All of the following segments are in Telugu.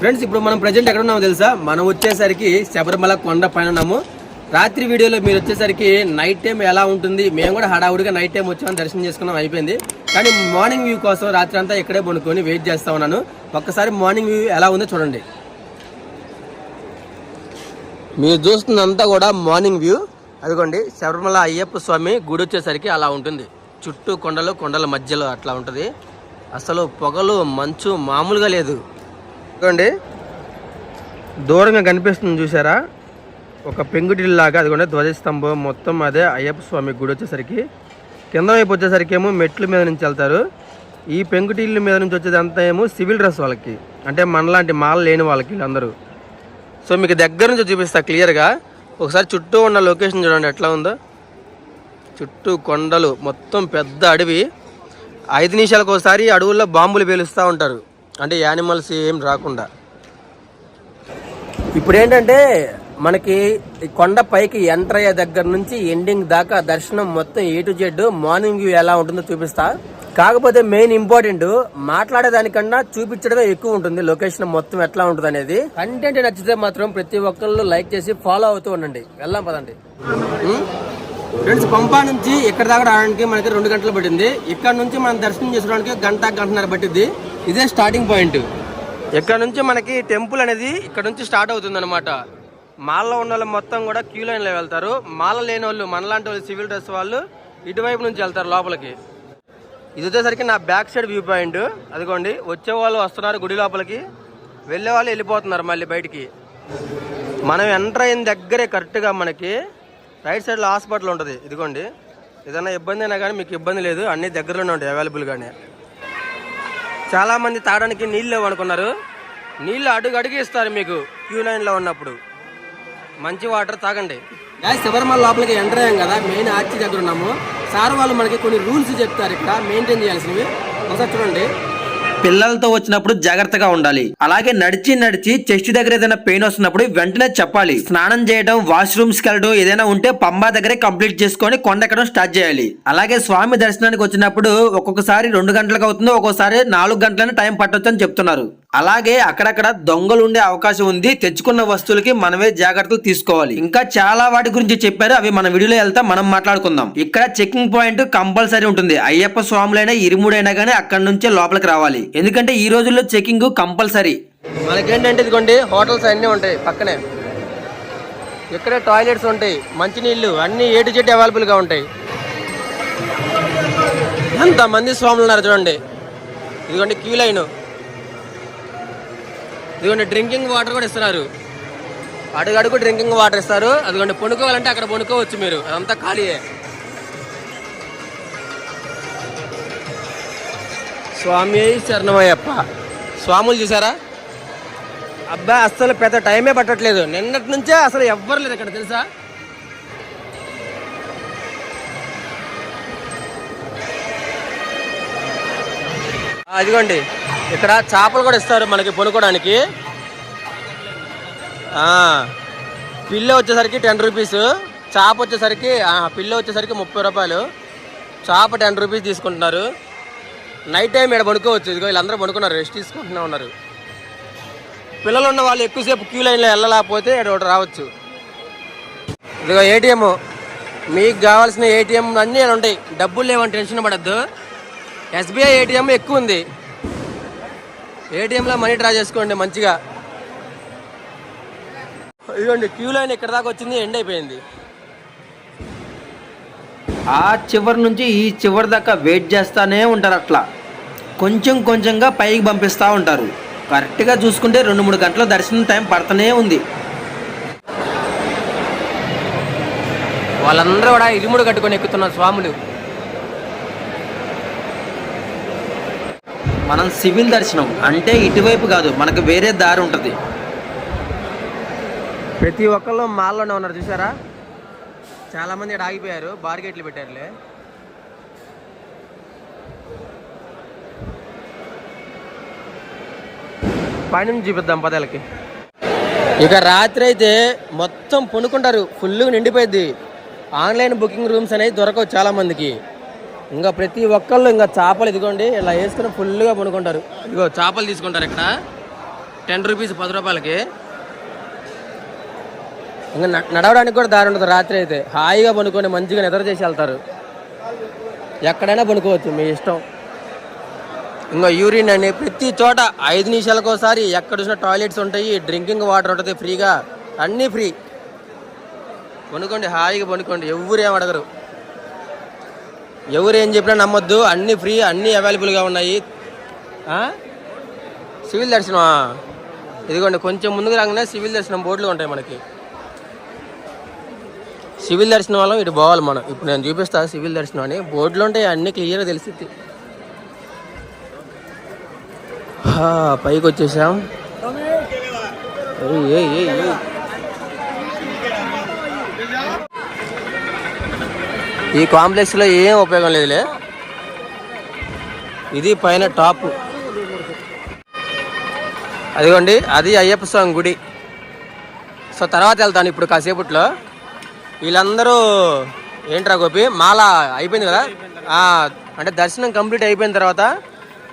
ఫ్రెండ్స్ ఇప్పుడు మనం ప్రజెంట్ ఎక్కడ ఉన్నామో తెలుసా? మనం వచ్చేసరికి శబరిమల కొండ పైన ఉన్నాము రాత్రి వీడియోలో మీరు వచ్చేసరికి నైట్ టైం ఎలా ఉంటుంది? మేము కూడా హడావుడిగా నైట్ టైం వచ్చామని దర్శనం చేసుకున్నాం అయిపోయింది. కానీ మార్నింగ్ వ్యూ కోసం రాత్రి అంతా ఇక్కడే పడుకొని వెయిట్ చేస్తా ఉన్నాను. ఒక్కసారి మార్నింగ్ వ్యూ ఎలా ఉందో చూడండి. మీరు చూస్తున్నంతా కూడా మార్నింగ్ వ్యూ అదిగోండి శబరిమల అయ్యప్ప స్వామి గుడి వచ్చేసరికి అలా ఉంటుంది. చుట్టూ కొండలు కొండల మధ్యలో అట్లా ఉంటుంది. అసలు పొగలు మంచు మామూలుగా లేదు. ఇదిగోండి. దూరంగా కనిపిస్తుంది చూసారా? ఒక పెంగుటిల్లాగా అదిగోండి ధ్వజస్తంభం మొత్తం అదే అయ్యప్ప స్వామి గుడి వచ్చేసరికి. కింద వైపు వచ్చేసరికి ఏమో మెట్ల మీద నుంచి వెళ్తారు. ఈ పెంకుటిల్లు మీద నుంచి వచ్చేది అంతా ఏమో సివిల్ డ్రెస్ వాళ్ళకి. అంటే మనలాంటి మాల లేని వాళ్ళకి వీళ్ళందరూ. సో మీకు దగ్గర నుంచి చూపిస్తా క్లియర్గా. ఒకసారి చుట్టూ ఉన్న లొకేషన్ చూడండి ఎట్లా ఉందో. చుట్టూ కొండలు మొత్తం పెద్ద అడవి. ఐదు నిమిషాలకు ఒకసారి అడవుల్లో బాంబులు పేలుస్తూ ఉంటారు. అంటే యానిమల్స్ ఏం రాకుండా. ఇప్పుడు ఏంటంటే మనకి కొండ పైకి ఎంటర్ అయ్యే దగ్గర నుంచి ఎండింగ్ దాకా దర్శనం మొత్తం A to Z morning view ఎలా ఉంటుందో చూపిస్తా. కాకపోతే మెయిన్ ఇంపార్టెంట్ మాట్లాడేదానికన్నా చూపించడమే ఎక్కువ ఉంటుంది. లొకేషన్ మొత్తం ఎట్లా ఉంటుంది అనేది కంటెంట్ నచ్చితే మాత్రం ప్రతి ఒక్కళ్ళు లైక్ చేసి ఫాలో అవుతూ ఉండండి. వెళ్దాం పదండి. ఫ్రెండ్స్ పంపా నుంచి ఇక్కడ దాకా రావడానికి మనకి రెండు గంటలు పట్టింది. ఇక్కడ నుంచి మనం దర్శనం చేసుకోవడానికి గంట గంటన్నర పట్టింది ఇదే స్టార్టింగ్ పాయింట్ ఇక్కడ నుంచి మనకి టెంపుల్ అనేది ఇక్కడ నుంచి స్టార్ట్ అవుతుంది అనమాట మాల్లో ఉన్న వాళ్ళు మొత్తం కూడా క్యూ లైన్లో వెళ్తారు. మాల లేని వాళ్ళు మనలాంటి వాళ్ళు సివిల్ డ్రెస్ వాళ్ళు ఇటువైపు నుంచి వెళ్తారు లోపలికి. ఇది వచ్చేసరికి నా బ్యాక్ సైడ్ వ్యూ పాయింట్ అదిగోండి వచ్చే వాళ్ళు వస్తున్నారు గుడి లోపలికి. వెళ్ళే వాళ్ళు వెళ్ళిపోతున్నారు మళ్ళీ బయటికి. మనం ఎంటర్ అయిన దగ్గరే కరెక్ట్గా మనకి రైట్ సైడ్లో హాస్పిటల్ ఉంటుంది. ఇదిగోండి. ఏదైనా ఇబ్బంది అయినా కానీ మీకు ఇబ్బంది లేదు. అన్ని దగ్గరలోనే ఉంటాయి అవైలబుల్గానే చాలామంది తాగడానికి నీళ్ళు లేవు అనుకున్నారు. నీళ్ళు అడుగు అడిగి ఇస్తారు మీకు క్యూ లైన్లో ఉన్నప్పుడు. మంచి వాటర్ తాగండి. శబరిమల లోపలికి ఎంటర్ అయ్యాం కదా మెయిన్ ఆర్చి దగ్గర ఉన్నాము. సార్ వాళ్ళు మనకి కొన్ని రూల్స్ చెప్తారు ఇక్కడ మెయింటైన్ చేయాల్సినవి. ఒకసారి చూడండి. పిల్లలతో వచ్చినప్పుడు జాగ్రత్తగా ఉండాలి. అలాగే నడిచి నడిచి చెస్ట్ దగ్గర ఏదైనా పెయిన్ వస్తున్నప్పుడు వెంటనే చెప్పాలి. స్నానం చేయడం వాష్రూమ్స్కి వెళ్ళడం ఏదైనా ఉంటే పంబా దగ్గరే కంప్లీట్ చేసుకొని కొండెక్కడం స్టార్ట్ చేయాలి. అలాగే స్వామి దర్శనానికి వచ్చినప్పుడు ఒక్కొక్కసారి రెండు గంటలకు అవుతుంది ఒక్కొక్కసారి నాలుగు గంటలనే టైం పట్టొచ్చు అని చెప్తున్నారు. అలాగే అక్కడక్కడ దొంగలు ఉండే అవకాశం ఉంది. తెచ్చుకున్న వస్తువులకి మనమే జాగ్రత్తలు తీసుకోవాలి. ఇంకా చాలా వాటి గురించి చెప్పారు. అవి మన వీడియోలో వెళ్తా మనం మాట్లాడుకుందాం. ఇక్కడ చెకింగ్ పాయింట్ కంపల్సరీ ఉంటుంది. అయ్యప్ప స్వాములైనా ఇరుముడైనా కానీ అక్కడ నుంచే లోపలికి రావాలి. ఎందుకంటే ఈ రోజుల్లో చెకింగ్ కంపల్సరీ. మనకేంటంటే ఇదిగోండి హోటల్స్ అన్నీ ఉంటాయి పక్కనే. ఇక్కడే టాయిలెట్స్ ఉంటాయి మంచినీళ్ళు అన్ని ఏటు చెట్టు అవైలబుల్గా ఉంటాయి. ఎంతమంది స్వాములు ఉన్నారు చూడండి. ఇదిగోండి క్యూ లైన్. ఇదిగోండి డ్రింకింగ్ వాటర్ కూడా ఇస్తున్నారు. అడుగడుగు డ్రింకింగ్ వాటర్ ఇస్తారు. అదిగోండి పొనుకోవాలంటే అక్కడ పొనుకోవచ్చు మీరు. అదంతా ఖాళీయే. స్వామి శరణమయ్యప్ప. స్వాములు చూసారా? అబ్బా అస్సలు పెద్ద టైమే పట్టట్లేదు. నిన్నటి నుంచే అసలు ఎవ్వరు లేదు ఇక్కడ తెలుసా? అదిగోండి ఇక్కడ చేపలు కూడా ఇస్తారు మనకి పొనుకోవడానికి ఆ, పిల్ల వచ్చేసరికి టెన్ రూపీస్ చేప వచ్చేసరికి పిల్ల వచ్చేసరికి ముప్పై రూపాయలు. చేప టెన్ రూపీస్ తీసుకుంటున్నారు. నైట్ టైం ఇక్కడ పడుకోవచ్చు. ఇదిగో వీళ్ళందరూ పడుకున్నారు రెస్ట్ తీసుకుంటూనే ఉన్నారు. పిల్లలు ఉన్న వాళ్ళు ఎక్కువసేపు క్యూ లైన్లో వెళ్ళలేకపోతే ఇక్కడ ఒకటి రావచ్చు. ఇదిగో ఏటీఎం మీకు కావాల్సిన ఏటీఎం అన్నీ ఉంటాయి. డబ్బులు లేవని టెన్షన్ పడద్దు. ఎస్బీఐ ఏటీఎం ఎక్కువ ఉంది. ఏటీఎంలో మనీ డ్రా చేసుకోండి మంచిగా. ఇదిగోండి క్యూ లైన్ ఇక్కడ దాకా వచ్చింది ఎండ్ అయిపోయింది. ఆ చివరి నుంచి ఈ చివరి దాకా వెయిట్ చేస్తానే ఉంటారు అట్లా. కొంచెం కొంచెంగా పైకి పంపిస్తూ ఉంటారు. కరెక్ట్గా చూసుకుంటే రెండు మూడు గంటల దర్శనం టైం పడుతూనే ఉంది. వాళ్ళందరూ కూడా ఇరుముడు కట్టుకొని ఎక్కుతున్నారు స్వాములు. మనం సివిల్ దర్శనం అంటే ఇటువైపు కాదు మనకు వేరే దారి ఉంటుంది. ప్రతి ఒక్కళ్ళు మాల్లోనే ఉన్నారు చూసారా చాలా మంది ఇక్కడ ఆగిపోయారు బార్గేట్లు పెట్టారులే. పైనుంచి చూపిద్దాం పదాలకి ఇక రాత్రి అయితే మొత్తం పొనుకుంటారు ఫుల్గా నిండిపోయింది ఆన్లైన్ బుకింగ్ రూమ్స్ అనేవి దొరకవు చాలా మందికి ఇంకా ప్రతి ఒక్కళ్ళు ఇంకా చేపలు ఇదిగోండి ఇలా వేసుకుని ఫుల్గా పనుకుంటారు ఇదిగో చేపలు తీసుకుంటారు ఇక్కడ. టెన్ రూపీస్ పది రూపాయలకి. ఇంకా న- నడవడానికి కూడా దారి ఉండదు రాత్రి అయితే. హాయిగా పనుకొని మంచిగా నిద్ర చేసి వెళ్తారు. ఎక్కడైనా పనుకోవచ్చు మీ ఇష్టం. ఇంకా యూరిన్ అని ప్రతి చోట ఐదు నిమిషాలకు ఒకసారి ఎక్కడ చూసిన టాయిలెట్స్ ఉంటాయి డ్రింకింగ్ వాటర్ ఉంటుంది ఫ్రీగా అన్నీ ఫ్రీ. పనుకోండి హాయిగా పనుకోండి ఎవరు ఏమడగరు అడగరు. ఎవరు ఏం చెప్పినా నమ్మొద్దు. అన్నీ ఫ్రీ అన్నీ అవైలబుల్గా ఉన్నాయి. సివిల్ దర్శనమా? ఇదిగోండి కొంచెం ముందుకు రాగానే సివిల్ దర్శనం బోర్డులు ఉంటాయి మనకి. సివిల్ దర్శనం వల్ల ఇటు పోవాలి మనం. ఇప్పుడు నేను చూపిస్తా సివిల్ దర్శనం అని. బోర్డులు ఉంటాయి అన్నీ క్లియర్గా తెలిసింది పైకి వచ్చేసాం. ఏ ఏ ఏ ఈ కాంప్లెక్స్లో ఏం ఉపయోగం లేదులే. ఇది పైన టాప్. అదిగోండి అది అయ్యప్ప స్వామి గుడి. సో తర్వాత వెళ్తాను ఇప్పుడు కాసేపట్లో. వీళ్ళందరూ ఏంట్రా గోపి? మాల అయిపోయింది కదా? అంటే దర్శనం కంప్లీట్ అయిపోయిన తర్వాత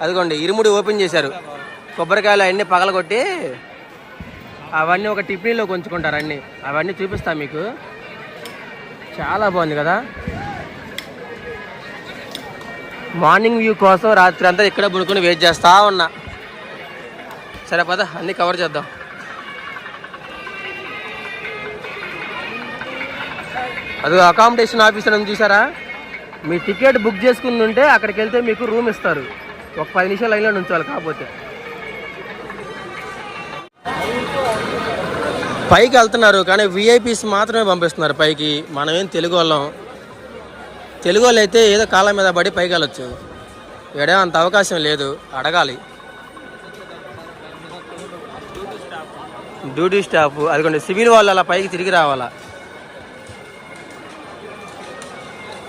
అదిగోండి ఇరుముడి ఓపెన్ చేశారు. కొబ్బరికాయలు అవన్నీ పగలగొట్టి అవన్నీ ఒక టిఫిన్లో కొంచుకుంటారు అన్నీ. అవన్నీ చూపిస్తాను మీకు. చాలా బాగుంది కదా? మార్నింగ్ వ్యూ కోసం రాత్రి అంతా ఇక్కడ పడుకొని వెయిట్ చేస్తా ఉన్నా. సరే పద అన్నీ కవర్ చేద్దాం. అది అకామిడేషన్ ఆఫీసర్ అని చూసారా? మీ టికెట్ బుక్ చేసుకుని ఉంటే అక్కడికి వెళ్తే మీకు రూమ్ ఇస్తారు. ఒక పది నిమిషాలు లైన్లో ఉంచాలి కాకపోతే. పైకి వెళ్తున్నారు కానీ విఐపీస్ మాత్రమే పంపిస్తున్నారు పైకి. మనమేం తెలుగు వాళ్ళం. తెలుగు వాళ్ళు అయితే ఏదో కాళ్ళ మీద పడి పైకి వెళ్ళచ్చు ఎడే అంత అవకాశం లేదు. అడగాలి. డ్యూటీ స్టాఫ్ అదిగోండి సివిల్ వాళ్ళు అలా పైకి తిరిగి రావాలా?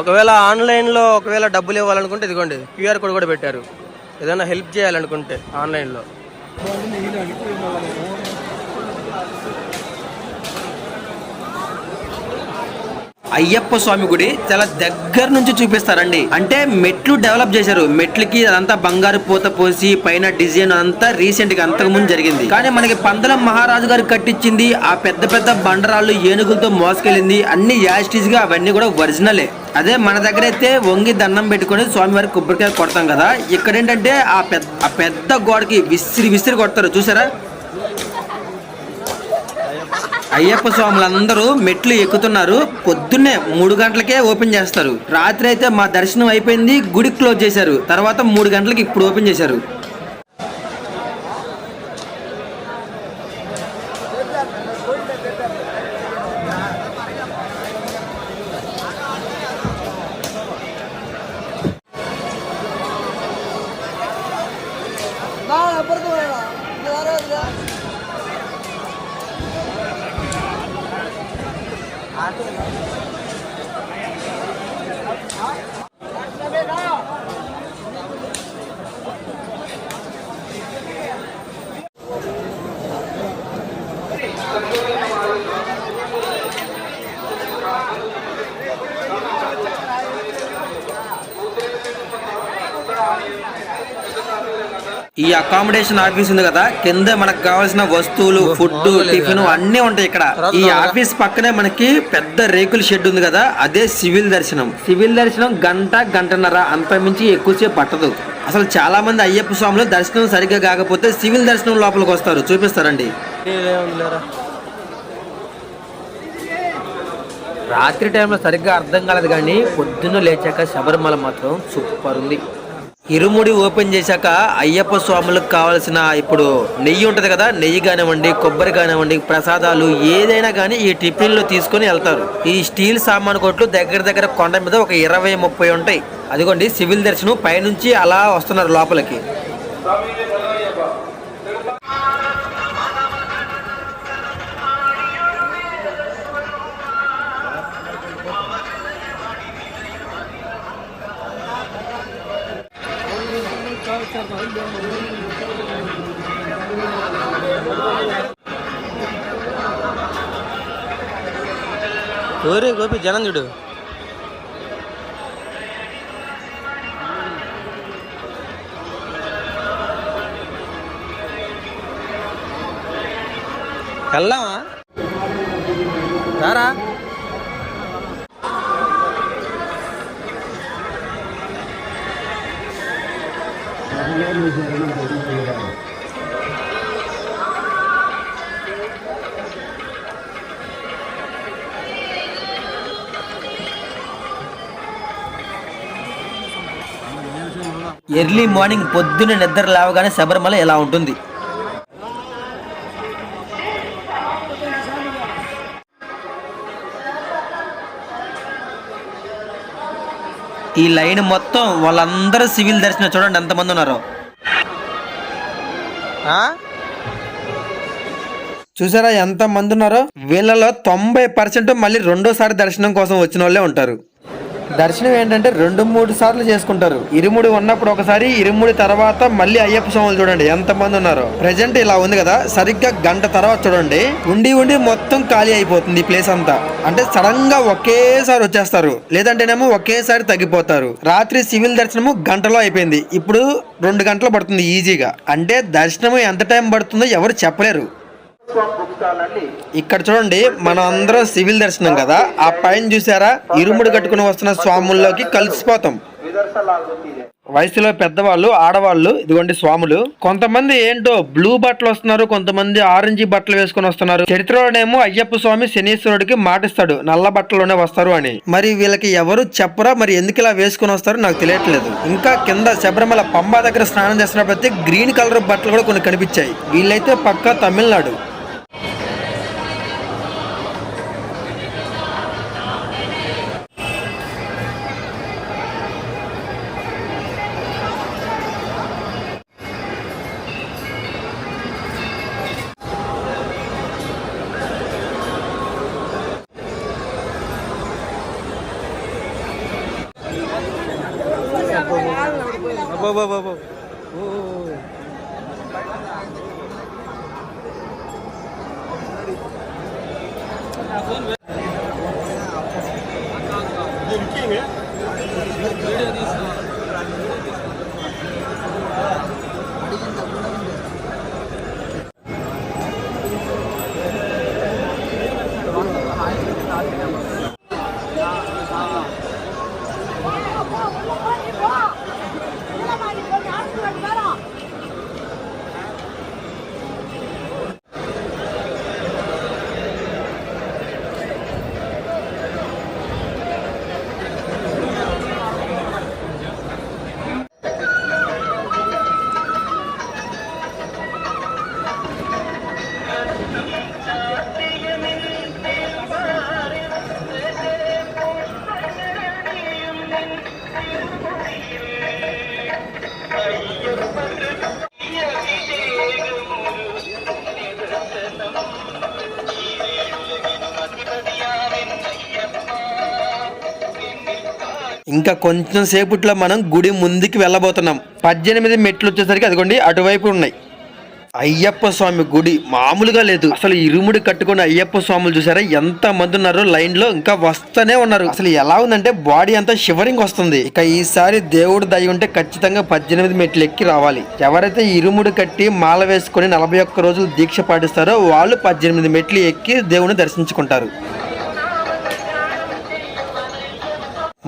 ఒకవేళ ఆన్లైన్లో ఒకవేళ డబ్బులు ఇవ్వాలనుకుంటే ఇదిగోండి క్యూఆర్ కోడ్ కూడా పెట్టారు. ఏదైనా హెల్ప్ చేయాలనుకుంటే ఆన్లైన్లో. అయ్యప్ప స్వామి గుడి చాలా దగ్గర నుంచి చూపిస్తారండి. అంటే మెట్లు డెవలప్ చేశారు. మెట్లకి అదంతా బంగారు పూత పోసి పైన డిజైన్ అంతా రీసెంట్గా అంతకు ముందు జరిగింది. కానీ మనకి పందలం మహారాజు గారు కట్టించింది ఆ పెద్ద పెద్ద బండరాళ్ళు ఏనుగులతో మోసుకెళ్ళింది అన్ని యాస్టీస్గా అవన్నీ కూడా ఒరిజినలే అదే మన దగ్గర అయితే వంగి దండం పెట్టుకుని స్వామివారికి కొబ్బరికాయ కొడతాం కదా. ఇక్కడ ఏంటంటే ఆ పెద్ద ఆ పెద్ద గోడకి విసిరి విసిరి కొడతారు. చూసారా? అయ్యప్ప స్వాములందరూ మెట్లు ఎక్కుతున్నారు. పొద్దున్నే మూడు గంటలకే ఓపెన్ చేస్తారు. రాత్రి అయితే మా దర్శనం అయిపోయింది గుడి క్లోజ్ చేశారు. తర్వాత మూడు గంటలకి ఇప్పుడు ఓపెన్ చేశారు. ఈ అకామిడేషన్ ఆఫీస్ ఉంది కదా కింద మనకు కావాల్సిన వస్తువులు ఫుడ్ టిఫిన్ అన్ని ఉంటాయి ఇక్కడ. ఈ ఆఫీస్ పక్కనే మనకి పెద్ద రేకుల షెడ్ ఉంది కదా అదే సివిల్ దర్శనం. సివిల్ దర్శనం గంట గంటన్నర అంత మించి ఎక్కువసేపు పట్టదు. అసలు చాలా మంది అయ్యప్ప స్వాములు దర్శనం సరిగ్గా కాకపోతే సివిల్ దర్శనం లోపలికి వస్తారు. చూపిస్తారండి. రాత్రి టైంలో సరిగ్గా అర్థం కాలేదు కానీ పొద్దున్న లేచాక శబరిమల మాత్రం సూపర్ ఉంది. ఇరుముడి ఓపెన్ చేశాక అయ్యప్ప స్వాములకు కావాల్సిన ఇప్పుడు నెయ్యి ఉంటుంది కదా నెయ్యి కానివ్వండి కొబ్బరి కానివ్వండి ప్రసాదాలు ఏదైనా కానీ ఈ టిఫిన్లో తీసుకొని వెళ్తారు. ఈ స్టీల్ సామాన్ కొట్లు దగ్గర దగ్గర కొండ మీద ఒక ఇరవై ముప్పై ఉంటాయి. అదిగోండి సివిల్ దర్శనం పైనుంచి అలా వస్తున్నారు లోపలికి. ఓరే గోపి జనం చూడు వెళ్దామా రారా ఎర్లీ మార్నింగ్ పొద్దున్న నిద్ర లేవగానే శబరిమల ఎలా ఉంటుంది. ఈ లైన్ మొత్తం వాళ్ళందరూ సివిల్ దర్శనం చూడండి ఎంతమంది ఉన్నారు. చూసారా ఎంత మంది ఉన్నారో? వీళ్ళలో తొంభై పర్సెంట్ మళ్ళీ రెండోసారి దర్శనం కోసం వచ్చిన వాళ్ళే ఉంటారు. దర్శనం ఏంటంటే రెండు మూడు సార్లు చేసుకుంటారు. ఇరుముడి ఉన్నప్పుడు ఒకసారి ఇరుముడి తర్వాత మళ్ళీ అయ్యప్ప స్వాములు చూడండి ఎంత మంది ఉన్నారు. ప్రెజెంట్ ఇలా ఉంది కదా సరిగ్గా గంట తర్వాత చూడండి. ఉండి ఉండి మొత్తం ఖాళీ అయిపోతుంది ఈ ప్లేస్ అంతా. అంటే సడన్గా ఒకేసారి వచ్చేస్తారు. లేదంటేనేమో ఒకేసారి తగ్గిపోతారు. రాత్రి సివిల్ దర్శనము గంటలో అయిపోయింది. ఇప్పుడు రెండు గంటలు పడుతుంది ఈజీగా. అంటే దర్శనం ఎంత టైం పడుతుందో ఎవరు చెప్పలేరు. ఇక్కడ చూడండి మనం అందరం సివిల్ దర్శనం కదా. ఆ పైన చూసారా? ఇరుముడు కట్టుకుని వస్తున్న స్వాముల్లోకి కలిసిపోతాం. వయసులో పెద్దవాళ్ళు ఆడవాళ్ళు ఇదిగోండి స్వాములు. కొంతమంది ఏంటో బ్లూ బట్టలు వస్తున్నారు కొంతమంది ఆరెంజ్ బట్టలు వేసుకొని వస్తున్నారు. చరిత్రలోనేమో అయ్యప్ప స్వామి శనీశ్వరుడికి మాటిస్తాడు నల్ల బట్టలోనే వస్తారు అని. మరి వీళ్ళకి ఎవరు చెప్పరా? మరి ఎందుకు ఇలా వేసుకొని వస్తారో? నాకు తెలియట్లేదు. ఇంకా కింద శబరిమల పంబా దగ్గర స్నానం చేస్తున్నప్పుడు అయితే గ్రీన్ కలర్ బట్టలు కూడా కొన్ని కనిపించాయి. వీళ్ళైతే పక్కా తమిళనాడు. vamos, vamos. ఇంకా కొంచెం సేపట్లో మనం గుడి ముందుకు వెళ్ళబోతున్నాం. పద్దెనిమిది మెట్లు వచ్చేసరికి అదిగోండి అటువైపు ఉన్నాయి. అయ్యప్ప స్వామి గుడి మామూలుగా లేదు. అసలు ఇరుముడి కట్టుకుని అయ్యప్ప స్వాములు చూసారా? ఎంత మంది ఉన్నారో లైన్లో ఇంకా వస్తూనే ఉన్నారు. అసలు ఎలా ఉందంటే బాడీ అంతా షివరింగ్ వస్తుంది. ఇక ఈసారి దేవుడు దయ ఉంటే ఖచ్చితంగా పద్దెనిమిది మెట్లు ఎక్కి రావాలి. ఎవరైతే ఇరుముడి కట్టి మాల వేసుకొని నలభై ఒక్క రోజులు దీక్ష పాటిస్తారో వాళ్ళు పద్దెనిమిది మెట్లు ఎక్కి దేవుని దర్శించుకుంటారు.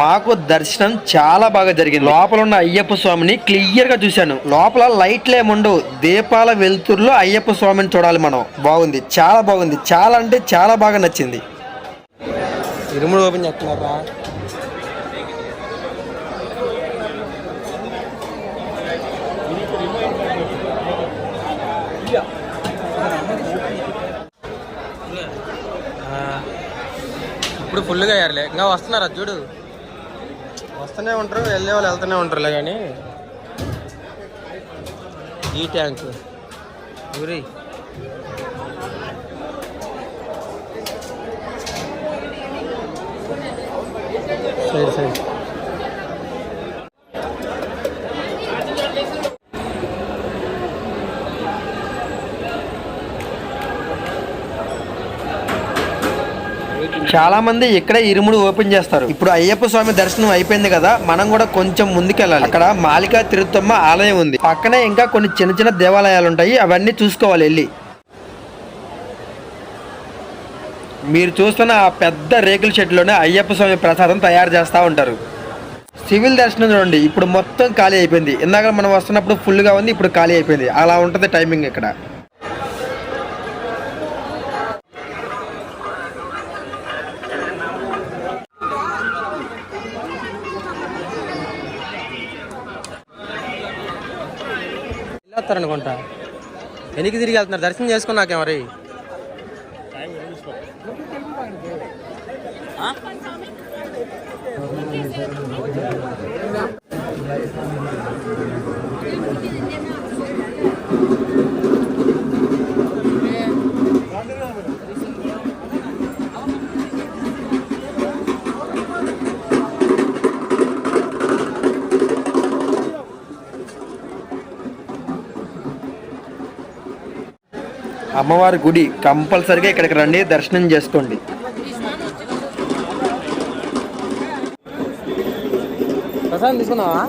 మాకు దర్శనం చాలా బాగా జరిగింది. లోపల ఉన్న అయ్యప్ప స్వామిని క్లియర్గా చూశాను. లోపల లైట్లు ఏముండవు. దీపాల వెలుతురులో అయ్యప్ప స్వామిని చూడాలి మనం. బాగుంది. చాలా బాగుంది. చాలా అంటే చాలా బాగా నచ్చింది. ఇరుముడు ఓపెన్ చేస్తున్నారా ఇప్పుడు ఫుల్గా అయ్యారులే. ఇంకా వస్తున్నారా? చూడు. వస్తూనే ఉంటారు వెళ్ళే వాళ్ళు వెళ్తూనే ఉంటారులే కానీ. ఈ ట్యాంక్. ఊరి. సరే సరే చాలా మంది ఇక్కడే ఇరుముడు ఓపెన్ చేస్తారు. ఇప్పుడు అయ్యప్ప స్వామి దర్శనం అయిపోయింది కదా మనం కూడా కొంచెం ముందుకెళ్ళాలి. అక్కడ మాలికా తిరుత్తమ్మ ఆలయం ఉంది. పక్కనే ఇంకా కొన్ని చిన్న చిన్న దేవాలయాలు ఉంటాయి అవన్నీ చూసుకోవాలి వెళ్ళి. మీరు చూస్తున్న ఆ పెద్ద రేకుల షెడ్లోనే అయ్యప్ప స్వామి ప్రసాదం తయారు చేస్తూ ఉంటారు. సివిల్ దర్శనం చూడండి ఇప్పుడు మొత్తం ఖాళీ అయిపోయింది. ఇందాక మనం వస్తున్నప్పుడు ఫుల్గా ఉంది ఇప్పుడు ఖాళీ అయిపోయింది. అలా ఉంటుంది టైమింగ్ ఇక్కడ. అనుకుంటా వెనక్కి తిరిగి వెళ్తున్నారు. దర్శనం చేసుకున్నాకే మరి? అమ్మవారి గుడి కంపల్సరిగా ఇక్కడికి రండి దర్శనం చేసుకోండి. ప్రసాదం తీసుకున్నావా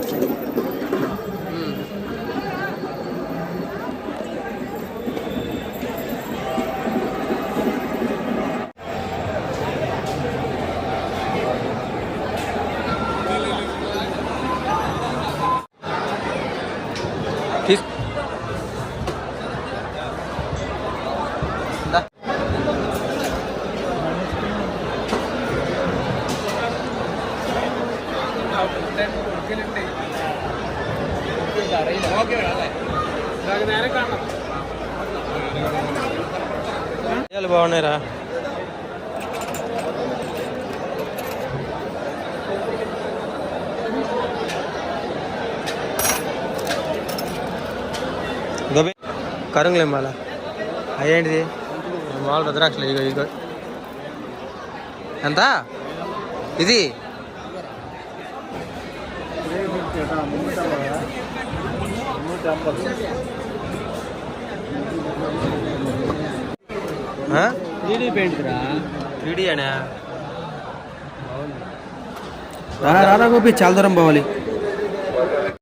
కరుంగులేం బాల అయ్యేంటిది? మామూలు రుద్రాక్షలు ఇగో ఇగో. ఎంత? ఇది? త్రీడీ పెయింట్ రా త్రీడీ అనే? రారా గోపి చాలా దూరం పోవాలి.